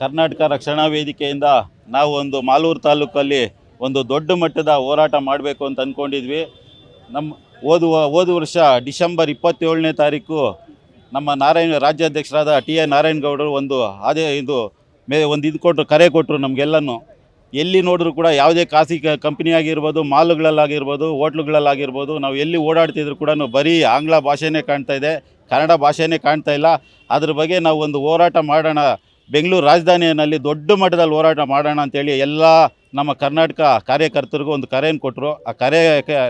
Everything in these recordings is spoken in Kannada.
ಕರ್ನಾಟಕ ರಕ್ಷಣಾ ವೇದಿಕೆಯಿಂದ ನಾವು ಒಂದು ಮಾಲೂರು ತಾಲೂಕಲ್ಲಿ ಒಂದು ದೊಡ್ಡ ಮಟ್ಟದ ಹೋರಾಟ ಮಾಡಬೇಕು ಅಂತ ಅಂದ್ಕೊಂಡಿದ್ವಿ ನಮ್ಮ ಓದುವ ಹೋದ ವರ್ಷ ಡಿಸೆಂಬರ್ ಇಪ್ಪತ್ತೇಳನೇ ತಾರೀಕು ನಮ್ಮ ನಾರಾಯಣ, ರಾಜ್ಯಾಧ್ಯಕ್ಷರಾದ ಟಿ ಎ ನಾರಾಯಣಗೌಡರು ಒಂದು ಅದೇ ಇದು ಮೇ, ಒಂದು ಇದು ಕೊಟ್ಟರು ಕರೆ ಕೊಟ್ಟರು ನಮಗೆಲ್ಲನೂ. ಎಲ್ಲಿ ನೋಡಿದ್ರು ಕೂಡ ಯಾವುದೇ ಖಾಸಗಿ ಕಂಪ್ನಿ ಆಗಿರ್ಬೋದು, ಮಾಲುಗಳಲ್ಲಾಗಿರ್ಬೋದು, ಹೋಟ್ಲುಗಳಲ್ಲಾಗಿರ್ಬೋದು, ನಾವು ಎಲ್ಲಿ ಓಡಾಡ್ತಿದ್ರು ಕೂಡ ಬರೀ ಆಂಗ್ಲ ಭಾಷೆನೇ ಕಾಣ್ತಾ ಇದೆ, ಕನ್ನಡ ಭಾಷೆನೇ ಕಾಣ್ತಾ ಇಲ್ಲ. ಅದ್ರ ಬಗ್ಗೆ ನಾವು ಒಂದು ಹೋರಾಟ ಮಾಡೋಣ ಬೆಂಗಳೂರು ರಾಜಧಾನಿಯಲ್ಲಿ ದೊಡ್ಡ ಮಟ್ಟದಲ್ಲಿ ಹೋರಾಟ ಮಾಡೋಣ ಅಂತೇಳಿ ಎಲ್ಲ ನಮ್ಮ ಕರ್ನಾಟಕ ಕಾರ್ಯಕರ್ತರಿಗೂ ಒಂದು ಕರೆಯನ್ನು ಕೊಟ್ಟರು. ಆ ಕರೆ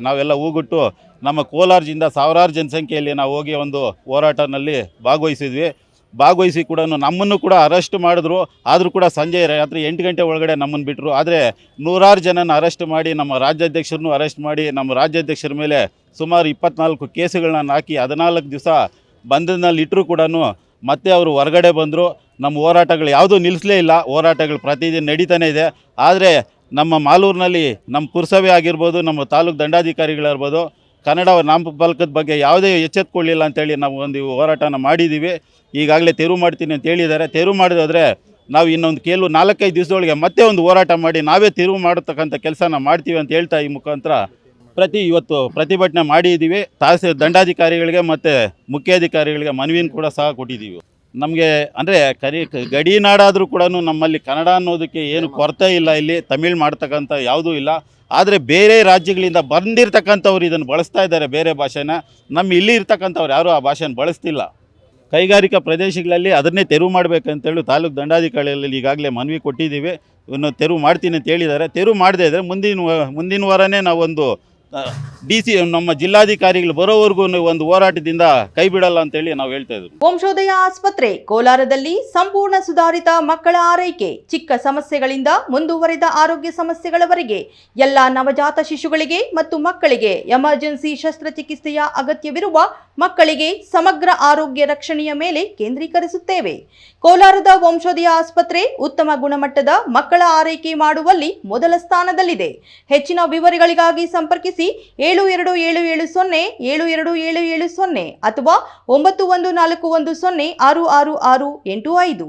ನಾವೆಲ್ಲ ಹೂಗುಟ್ಟು ನಮ್ಮ ಕೋಲಾರದಿಂದ ಸಾವಿರಾರು ಜನಸಂಖ್ಯೆಯಲ್ಲಿ ನಾವು ಹೋಗಿ ಒಂದು ಹೋರಾಟದಲ್ಲಿ ಭಾಗವಹಿಸಿದ್ವಿ. ಭಾಗವಹಿಸಿ ಕೂಡ ನಮ್ಮನ್ನು ಕೂಡ ಅರೆಸ್ಟ್ ಮಾಡಿದ್ರು. ಆದರೂ ಕೂಡ ಸಂಜೆ ರಾತ್ರಿ ಎಂಟು ಗಂಟೆ ಒಳಗಡೆ ನಮ್ಮನ್ನು ಬಿಟ್ಟರು ಆದರೆ ನೂರಾರು ಜನನ ಅರೆಸ್ಟ್ ಮಾಡಿ, ನಮ್ಮ ರಾಜ್ಯಾಧ್ಯಕ್ಷರನ್ನು ಅರೆಸ್ಟ್ ಮಾಡಿ, ನಮ್ಮ ರಾಜ್ಯಾಧ್ಯಕ್ಷರ ಮೇಲೆ ಸುಮಾರು ಇಪ್ಪತ್ನಾಲ್ಕು ಕೇಸುಗಳನ್ನ ಹಾಕಿ ಹದಿನಾಲ್ಕು ದಿವಸ ಬಂಧನದಲ್ಲಿ ಇಟ್ಟರು ಕೂಡ ಮತ್ತೆ ಅವರು ಹೊರಗಡೆ ಬಂದರು, ನಮ್ಮ ಹೋರಾಟಗಳು ಯಾವುದೂ ನಿಲ್ಲಿಸಲೇ ಇಲ್ಲ, ಹೋರಾಟಗಳು ಪ್ರತಿದಿನ ನಡೀತಾನೆ ಇದೆ. ಆದರೆ ನಮ್ಮ ಮಾಲೂರಿನಲ್ಲಿ ನಮ್ಮ ಪುರಸಭೆ ಆಗಿರ್ಬೋದು, ನಮ್ಮ ತಾಲೂಕು ದಂಡಾಧಿಕಾರಿಗಳಿರ್ಬೋದು ಕನ್ನಡ ನಾಮಫಲಕದ ಬಗ್ಗೆ ಯಾವುದೇ ಎಚ್ಚೆತ್ಕೊಳ್ಳಿಲ್ಲ ಅಂತೇಳಿ ನಾವು ಒಂದು ಹೋರಾಟನ ಮಾಡಿದ್ದೀವಿ ಈಗಾಗಲೇ ತೆರವು ಮಾಡ್ತೀನಿ ಅಂತ ಹೇಳಿದ್ದಾರೆ. ತೆರವು ಮಾಡಿದ್ರೆ ನಾವು ಇನ್ನೊಂದು ಕೆಲವು ನಾಲ್ಕೈದು ದಿವಸದೊಳಗೆ ಮತ್ತೆ ಒಂದು ಹೋರಾಟ ಮಾಡಿ ನಾವೇ ತೆರವು ಮಾಡತಕ್ಕಂಥ ಕೆಲಸನ ಮಾಡ್ತೀವಿ ಅಂತ ಹೇಳ್ತಾ ಈ ಮುಖಾಂತರ ಪ್ರತಿ ಇವತ್ತು ಪ್ರತಿಭಟನೆ ಮಾಡಿದ್ದೀವಿ ತಹಸೀಲ್ ದಂಡಾಧಿಕಾರಿಗಳಿಗೆ ಮತ್ತು ಮುಖ್ಯಾಧಿಕಾರಿಗಳಿಗೆ ಮನವಿನ ಕೂಡ ಸಹ ಕೊಟ್ಟಿದ್ದೀವಿ ನಮಗೆ ಅಂದರೆ ಕರಿ ಗಡಿನಾಡಾದರೂ ಕೂಡ ನಮ್ಮಲ್ಲಿ ಕನ್ನಡ ಅನ್ನೋದಕ್ಕೆ ಏನು ಕೊರತೆ ಇಲ್ಲ ಇಲ್ಲಿ. ತಮಿಳ್ ಮಾಡ್ತಕ್ಕಂಥ ಯಾವುದೂ ಇಲ್ಲ. ಆದರೆ ಬೇರೆ ರಾಜ್ಯಗಳಿಂದ ಬಂದಿರತಕ್ಕಂಥವ್ರು ಇದನ್ನು ಬಳಸ್ತಾ ಇದ್ದಾರೆ ಬೇರೆ ಭಾಷೆನ. ನಮ್ಮ ಇಲ್ಲಿ ಇರ್ತಕ್ಕಂಥವ್ರು ಯಾರೂ ಆ ಭಾಷೆನ ಬಳಸ್ತಿಲ್ಲ. ಕೈಗಾರಿಕಾ ಪ್ರದೇಶಗಳಲ್ಲಿ ಅದನ್ನೇ ತೆರವು ಮಾಡಬೇಕಂತೇಳಿ ತಾಲೂಕು ದಂಡಾಧಿಕಾರಿಗಳಲ್ಲಿ ಈಗಾಗಲೇ ಮನವಿ ಕೊಟ್ಟಿದ್ದೀವಿ. ಇನ್ನು ತೆರವು ಮಾಡ್ತೀನಿ ಅಂತ ಹೇಳಿದ್ದಾರೆ. ತೆರವು ಮಾಡದೇ ಇದ್ದರೆ ಮುಂದಿನ ವ- ಮುಂದಿನ ವಾರನೇ ನಾವೊಂದು ಡಿ ಸಿ ನಮ್ಮ ಜಿಲ್ಲಾಧಿಕಾರಿಗಳು ಬರೋವರೆಗೂ ಒಂದು ಹೋರಾಟದಿಂದ ಕೈ ಬಿಡಲ್ಲ ಅಂತೇಳಿ ನಾವು ಹೇಳ್ತಾ ಇದ್ದೀವಿ ವಂಶೋದಯ ಆಸ್ಪತ್ರೆ ಕೋಲಾರದಲ್ಲಿ ಸಂಪೂರ್ಣ ಸುಧಾರಿತ ಮಕ್ಕಳ ಆರೈಕೆ, ಚಿಕ್ಕ ಸಮಸ್ಯೆಗಳಿಂದ ಮುಂದುವರೆದ ಆರೋಗ್ಯ ಸಮಸ್ಯೆಗಳವರೆಗೆ ಎಲ್ಲ ನವಜಾತ ಶಿಶುಗಳಿಗೆ ಮತ್ತು ಮಕ್ಕಳಿಗೆ ಎಮರ್ಜೆನ್ಸಿ ಶಸ್ತ್ರಚಿಕಿತ್ಸೆಯ ಅಗತ್ಯವಿರುವ ಮಕ್ಕಳಿಗೆ ಸಮಗ್ರ ಆರೋಗ್ಯ ರಕ್ಷಣೆಯ ಮೇಲೆ ಕೇಂದ್ರೀಕರಿಸುತ್ತೇವೆ. ಕೋಲಾರದ ವಂಶೋದಯ ಆಸ್ಪತ್ರೆ ಉತ್ತಮ ಗುಣಮಟ್ಟದ ಮಕ್ಕಳ ಆರೈಕೆ ಮಾಡುವಲ್ಲಿ ಮೊದಲ ಸ್ಥಾನದಲ್ಲಿದೆ. ಹೆಚ್ಚಿನ ವಿವರಗಳಿಗಾಗಿ ಸಂಪರ್ಕಿಸಿ ಏಳು ಎರಡು ಏಳು ಏಳು ಸೊನ್ನೆ, ಏಳು ಎರಡು ಏಳು ಏಳು ಸೊನ್ನೆ ಅಥವಾ ಒಂಬತ್ತು ಒಂದು ನಾಲ್ಕು ಒಂದು ಸೊನ್ನೆ ಆರು ಆರು ಆರು ಎಂಟು ಐದು.